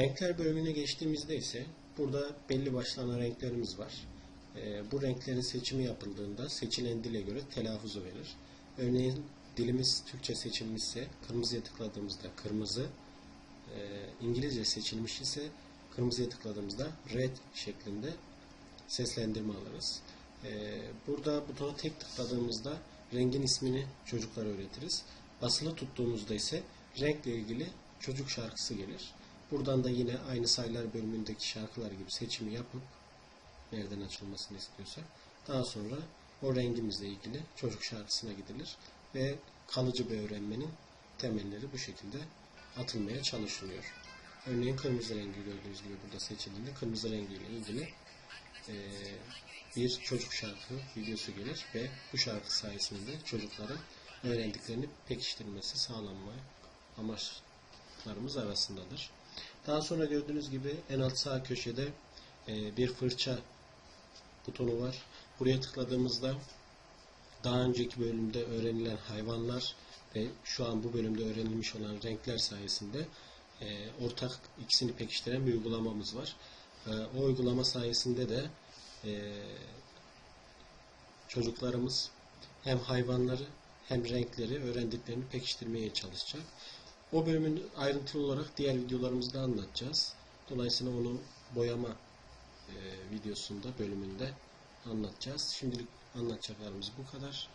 Renkler bölümüne geçtiğimizde ise burada belli başlı renklerimiz var. Ee, bu renklerin seçimi yapıldığında seçilen dile göre telaffuzu verir. Örneğin dilimiz Türkçe seçilmişse kırmızıya tıkladığımızda kırmızı, e, İngilizce seçilmiş ise kırmızıya tıkladığımızda red şeklinde seslendirme alırız. Ee, burada butona tek tıkladığımızda rengin ismini çocuklara öğretiriz. Basılı tuttuğumuzda ise renkle ilgili çocuk şarkısı gelir. Buradan da yine aynı sayılar bölümündeki şarkılar gibi seçimi yapıp nereden açılmasını istiyorsak daha sonra o rengimizle ilgili çocuk şarkısına gidilir ve kalıcı bir öğrenmenin temelleri bu şekilde atılmaya çalışılıyor. Örneğin kırmızı rengi gördüğünüz gibi burada seçildiğinde kırmızı rengiyle ilgili eee, bir çocuk şarkı videosu gelir ve bu şarkı sayesinde çocukların öğrendiklerini pekiştirilmesi sağlanma amaçlarımız arasındadır. Daha sonra gördüğünüz gibi en alt sağ köşede eee, bir fırça butonu var. Buraya tıkladığımızda daha önceki bölümde öğrenilen hayvanlar ve şu an bu bölümde öğrenilmiş olan renkler sayesinde e, ortak ikisini pekiştiren bir uygulamamız var. E, o uygulama sayesinde de e, çocuklarımız hem hayvanları hem renkleri öğrendiklerini pekiştirmeye çalışacak. O bölümün ayrıntılı olarak diğer videolarımızda anlatacağız. Dolayısıyla onu boyama e, videosunda bölümünde anlatacağız. Şimdilik anlatacaklarımız bu kadar.